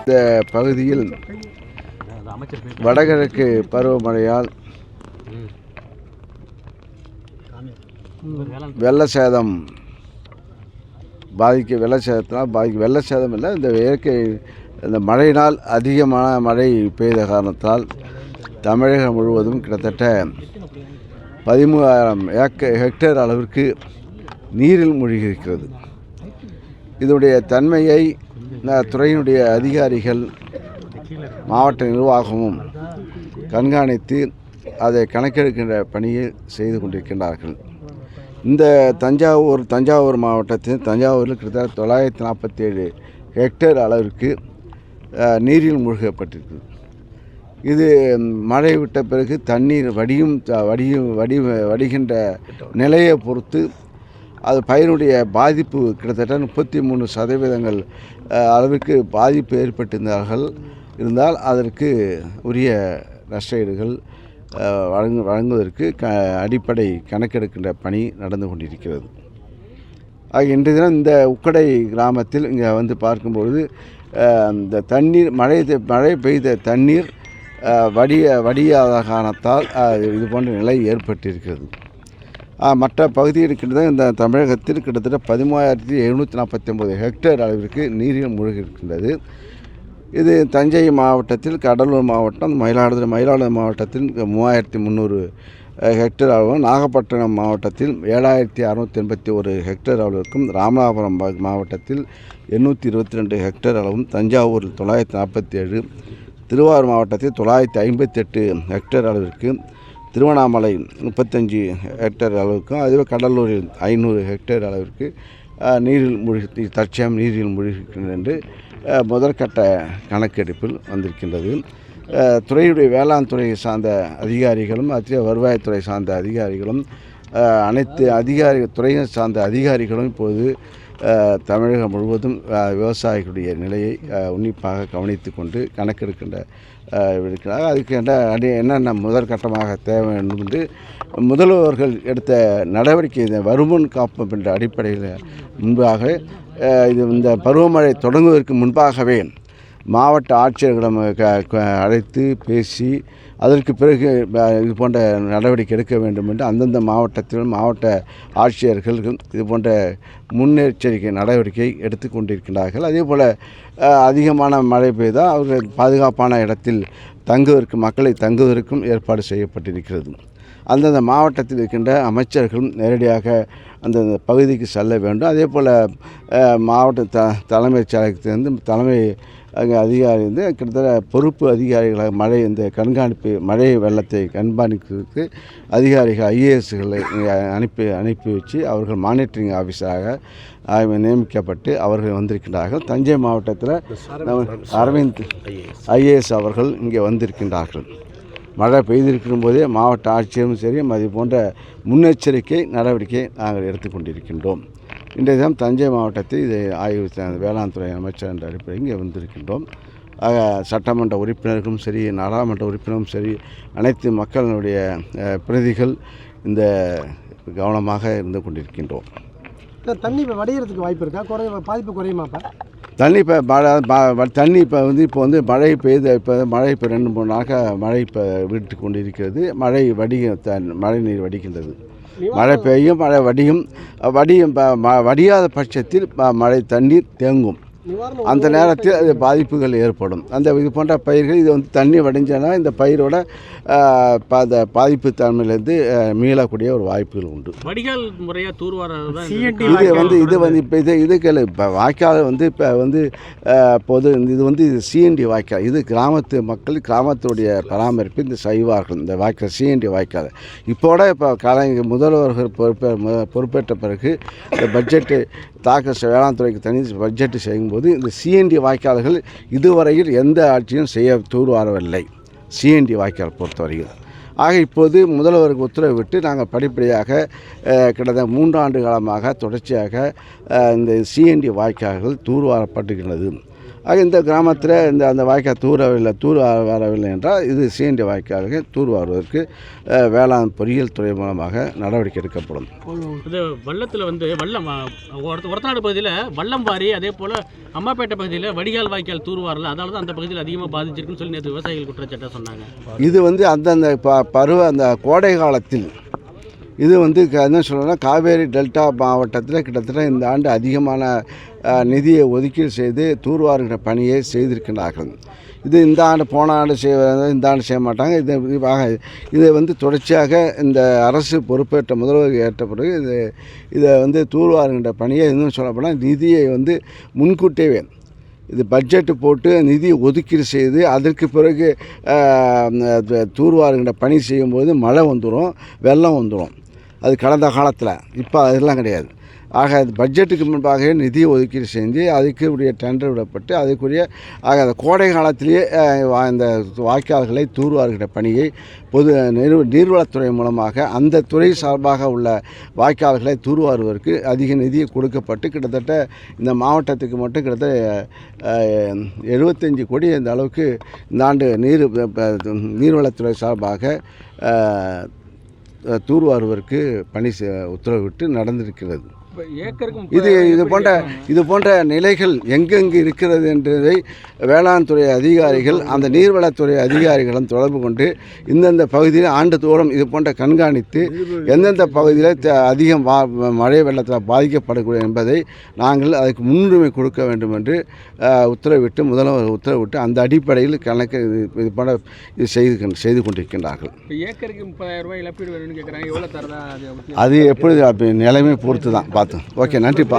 இந்த பகுதியில் வடகிழக்கு பருவமழையால் வெள்ள சேதம் பாதிக்க வெள்ள சேதத்தினால் பாதிக்க வெள்ள சேதம் இல்லை இந்த இயற்கை இந்த மழையினால் அதிகமான மழை பெய்த காரணத்தால் தமிழகம் முழுவதும் கிட்டத்தட்ட பதிமூவாயிரம் ஏக்க ஹெக்டேர் அளவிற்கு நீரில் மூழ்கியிருக்கிறது. இதனுடைய தன்மையை இந்த துறையினுடைய அதிகாரிகள் மாவட்ட நிர்வாகமும் கண்காணித்து அதை கணக்கெடுக்கின்ற பணியை செய்து கொண்டிருக்கின்றார்கள். இந்த தஞ்சாவூர் தஞ்சாவூர் மாவட்டத்தில் தஞ்சாவூரில் கிட்டத்தட்ட தொள்ளாயிரத்தி நாற்பத்தி ஏழு ஹெக்டேர் அளவிற்கு நீரில் மூழ்கப்பட்டிருக்குது. இது மழை விட்ட பிறகு தண்ணீர் வடியும் த- வடியும் வடி வடிகின்ற நிலையை பொறுத்து அது பயிரினுடைய பாதிப்பு கிட்டத்தட்ட முப்பத்தி மூணு சதவீதங்கள் அளவிற்கு பாதிப்பு ஏற்பட்டிருந்தார்கள். இருந்தால் அதற்கு உரிய நஷ்டஈடுகள் வழங்கு வழங்குவதற்கு க அடிப்படை கணக்கெடுக்கின்ற பணி நடந்து கொண்டிருக்கிறது. ஆக இன்றைய தினம் இந்த உக்கடை கிராமத்தில் இங்கே வந்து பார்க்கும்பொழுது இந்த தண்ணீர் மழை மழை பெய்த தண்ணீர் வடிய வடியாத காரணத்தால் இது போன்ற நிலை ஏற்பட்டிருக்கிறது. மற்ற பகுதியில் கிட்டத்தட்ட இந்த தமிழகத்தில் கிட்டத்தட்ட பதிமூவாயிரத்தி எழுநூற்றி நாற்பத்தி ஒம்பது ஹெக்டேர் அளவிற்கு நீரில் மூழ்கி இருக்கின்றது. இது தஞ்சை மாவட்டத்தில் கடலூர் மாவட்டம் மயிலாடுதுறை மயிலாடுதுறை மாவட்டத்தில் மூவாயிரத்தி முந்நூறு ஹெக்டேர் அளவும் நாகப்பட்டினம் மாவட்டத்தில் ஏழாயிரத்தி அறநூற்றி எண்பத்தி ஒரு ஹெக்டேர் அளவிற்கும் ராமநாதபுரம் மாவட்டத்தில் எண்ணூற்றி இருபத்தி ரெண்டு ஹெக்டேர் அளவும் தஞ்சாவூரில் தொள்ளாயிரத்தி நாற்பத்தி ஏழு திருவாரூர் மாவட்டத்தில் தொள்ளாயிரத்தி ஐம்பத்தெட்டு ஹெக்டேர் அளவிற்கு திருவண்ணாமலை முப்பத்தஞ்சு ஹெக்டேர் அளவுக்கும் அதுவே கடலூரில் ஐநூறு ஹெக்டேர் அளவிற்கு நீரில் மூழ்கி தற்சயம் நீரில் மூழ்கிருக்கின்றன என்று முதற்கட்ட கணக்கெடுப்பில் வந்திருக்கின்றது. துறையுடைய வேளாண் துறை சார்ந்த அதிகாரிகளும் அத்திய வருவாய்த்துறை சார்ந்த அதிகாரிகளும் அனைத்து அதிகாரி துறையை சார்ந்த அதிகாரிகளும் இப்போது தமிழகம் முழுவதும் விவசாயிகளுடைய நிலையை உன்னிப்பாக கவனித்து கொண்டு கணக்கெடுக்கின்ற இருக்கிறார். அதுக்கு என்ன அடி என்னென்ன முதற்கட்டமாக தேவை என்று முதல்வர்கள் எடுத்த நடவடிக்கை இந்த வருமுன் காப்போம் என்ற அடிப்படையில் முன்பாக இது இந்த பருவமழை தொடங்குவதற்கு முன்பாகவே மாவட்ட ஆட்சியர்களிடம் க- அழைத்து பேசி அதற்கு பிறகு இது போன்ற நடவடிக்கை எடுக்க வேண்டும் என்று அந்தந்த மாவட்டத்திலும் மாவட்ட ஆட்சியர்கள் இது போன்ற முன்னெச்சரிக்கை நடவடிக்கை எடுத்து கொண்டிருக்கிறார்கள் அதே போல் அதிகமான மழை பெய்தால் அவர்கள் பாதுகாப்பான இடத்தில் தங்குவதற்கு மக்களை தங்குவதற்கும் ஏற்பாடு செய்யப்பட்டிருக்கிறது. அந்தந்த மாவட்டத்தில் இருக்கின்ற அமைச்சர்களும் நேரடியாக அந்தந்த பகுதிக்கு செல்ல வேண்டும். அதே போல் மாவட்ட த தலைமைச் செயலகத்திலிருந்து தலைமை அங்கே அதிகாரி வந்து கிட்டத்தட்ட பொறுப்பு அதிகாரிகளாக மழை இந்த கண்காணிப்பு மழை வெள்ளத்தை கண்காணிக்கிறதுக்கு அதிகாரிகள் ஐஏஎஸ்களை அனுப்பி அனுப்பி வச்சு அவர்கள் மானிட்டரிங் ஆஃபீஸராக நியமிக்கப்பட்டு அவர்கள் வந்திருக்கின்றார்கள். தஞ்சை மாவட்டத்தில் அரவிந்த் ஐஏஎஸ் அவர்கள் இங்கே வந்திருக்கின்றார்கள். மழை பெய்திருக்கும் போதே மாவட்ட ஆட்சியரும் சரி அது போன்ற முன்னெச்சரிக்கை நடவடிக்கை நாங்கள் எடுத்துக்கொண்டிருக்கின்றோம். இன்றைய தினம் தஞ்சை மாவட்டத்தில் இதை ஆய்வு வேளாண் துறை அமைச்சர் என்ற அடிப்படையில் இங்கே வந்திருக்கின்றோம். ஆக சட்டமன்ற உறுப்பினர்களும் சரி நாடாளுமன்ற உறுப்பினரும் சரி அனைத்து மக்களுடைய அஹ், பிரதிகள் இந்த கவனமாக இருந்து கொண்டிருக்கின்றோம். தண்ணி இப்போ வடிகிறதுக்கு வாய்ப்பு இருக்கா? குறைய பாதிப்பு குறையுமாப்பா? தண்ணி இப்போ தண்ணி இப்போ வந்து இப்போ வந்து மழை பெய்த இப்போ மழை இப்போ ரெண்டு மூணு நாளாக மழை இப்போ விட்டு கொண்டிருக்கிறது. மழை வடிக த மழை நீர் வடிக்கின்றது மழை பெய்யும் மழை வடியும். வடியும் வடியாத பட்சத்தில் மழை தண்ணீர் தேங்கும். அந்த நேரத்தில் அது பாதிப்புகள் ஏற்படும். அந்த இது போன்ற பயிர்கள் இது வந்து தண்ணி வடிஞ்சனா இந்த பயிரோட அந்த பாதிப்பு தன்மையிலேருந்து மீளக்கூடிய ஒரு வாய்ப்புகள் உண்டு. வடிகால் முறையாக தூர்வாரது இது வந்து இது வந்து இப்போ இது இதுக்கள் இப்போ வாய்க்கால் வந்து இப்போ வந்து பொது இது வந்து இது சிஎன்டி வாய்க்கால். இது கிராமத்து மக்கள் கிராமத்துடைய பராமரிப்பு இந்த செய்வார்கள் இந்த வாய்க்கால் சிஎன்டி வாய்க்கால். இப்போட இப்போ கலைஞர் முதல்வர்கள் பொறுப்பே பொறுப்பேற்ற பிறகு இந்த பட்ஜெட்டு தாக்கல் வேளாண் துறைக்கு தனி பட்ஜெட்டு செய்யும்போது இந்த சிஎன்டி வாய்க்கால்கள் இதுவரையில் எந்த ஆட்சியும் செய்ய தூர்வாரவில்லை. சிஎன்டி வாய்க்கால் பொறுத்தவரையில். ஆக இப்போது முதல்வருக்கு உத்தரவிட்டு நாங்கள் படிப்படியாக கிட்டத்தட்ட மூன்றாண்டு காலமாக தொடர்ச்சியாக இந்த சிஎன்டி வாய்க்கால்கள் தூர்வாரப்பட்டுகின்றது. ஆக இந்த கிராமத்தில் இந்த அந்த வாய்க்கால் தூரவில்லை தூர் வரவில்லை என்றால் இது சீண்டி வாய்க்காலுக்கு தூர் வருவதற்கு வேளாண் பொறியியல் துறை மூலமாக நடவடிக்கை எடுக்கப்படும். இது வள்ளத்தில் வந்து வல்லம் ஒருத்த ஒரத்தநாடு பகுதியில் வல்லம்பாரி அதே போல் அம்மாப்பேட்டை பகுதியில் வடிகால் வாய்க்கால் தூர்வாரில் அதனால தான் அந்த பகுதியில் அதிகமாக பாதிச்சிருக்குன்னு சொல்லி நேற்று விவசாயிகள் குற்றச்சாட்டாக சொன்னாங்க. இது வந்து அந்தந்த ப பருவ அந்த கோடை காலத்தில் இது வந்து என்ன சொல்லணும்னா காவேரி டெல்டா மாவட்டத்தில் கிட்டத்தட்ட இந்த ஆண்டு அதிகமான நிதியை ஒதுக்கீடு செய்து தூர்வாருகிற பணியை செய்திருக்கிறார்கள் இது இந்த ஆண்டு போன ஆண்டு செய்ய இந்த ஆண்டு செய்ய மாட்டாங்க. இது இதுவாக இதை வந்து தொடர்ச்சியாக இந்த அரசு பொறுப்பேற்ற முதல்வர் ஏற்ற பிறகு இது இதை வந்து தூர்வாருகின்ற பணியை இன்னும் சொல்லப்போனால் நிதியை வந்து முன்கூட்டியே இது பட்ஜெட்டு போட்டு நிதி ஒதுக்கீடு செய்து அதற்கு பிறகு ஆஹ், தூர்வாருகின்ற பணி செய்யும்போது மழை வந்துடும் வெள்ளம் வந்துடும் அது கடந்த காலத்தில். இப்போ அதெல்லாம் கிடையாது. ஆக அது பட்ஜெட்டுக்கு முன்பாகவே நிதி ஒதுக்கீடு செஞ்சு அதுக்கு உரிய டெண்டர் விடப்பட்டு அதுக்குரிய ஆக அந்த கோடை காலத்திலேயே அந்த இந்த வாய்க்கால்களை தூர்வார்கிற பணியை பொது நிறு நீர்வளத்துறை மூலமாக அந்த துறை சார்பாக உள்ள வாய்க்கால்களை தூர்வாருவதற்கு அதிக நிதி கொடுக்கப்பட்டு கிட்டத்தட்ட இந்த மாவட்டத்துக்கு மட்டும் கிட்டத்தட்ட எழுபத்தஞ்சு கோடி இந்த அளவுக்கு இந்த ஆண்டு நீர் நீர்வளத்துறை சார்பாக தூர்வாருவதற்கு பணி செ- உத்தரவிட்டு நடந்திருக்கிறது. இது இது போன்ற இது போன்ற நிலைகள் எங்கெங்கு இருக்கிறது என்பதை வேளாண் துறை அதிகாரிகள் அந்த நீர்வளத்துறை அதிகாரிகளும் தொடர்பு கொண்டு இந்தந்த பகுதியில் ஆண்டுதோறும் இது போன்ற கண்காணித்து எந்தெந்த பகுதியில் அதிகம் மழை வெள்ளத்தில் பாதிக்கப்படக்கூடிய என்பதை நாங்கள் அதுக்கு முன்னுரிமை கொடுக்க வேண்டும் என்று உத்தரவிட்டு முதல்வர் உத்தரவிட்டு அந்த அடிப்படையில் கணக்கு இது போன்ற இது செய்து செய்து கொண்டிருக்கின்றார்கள். ஏக்கருக்கு முப்பதாயிரம் ரூபாய் இழப்பீடு வேணும்னு கேட்குறாங்க. எவ்வளோ தரதா? அது எப்படி நிலைமை பொறுத்து தான் பார்த்தோம் ஓகே நன்றிப்பா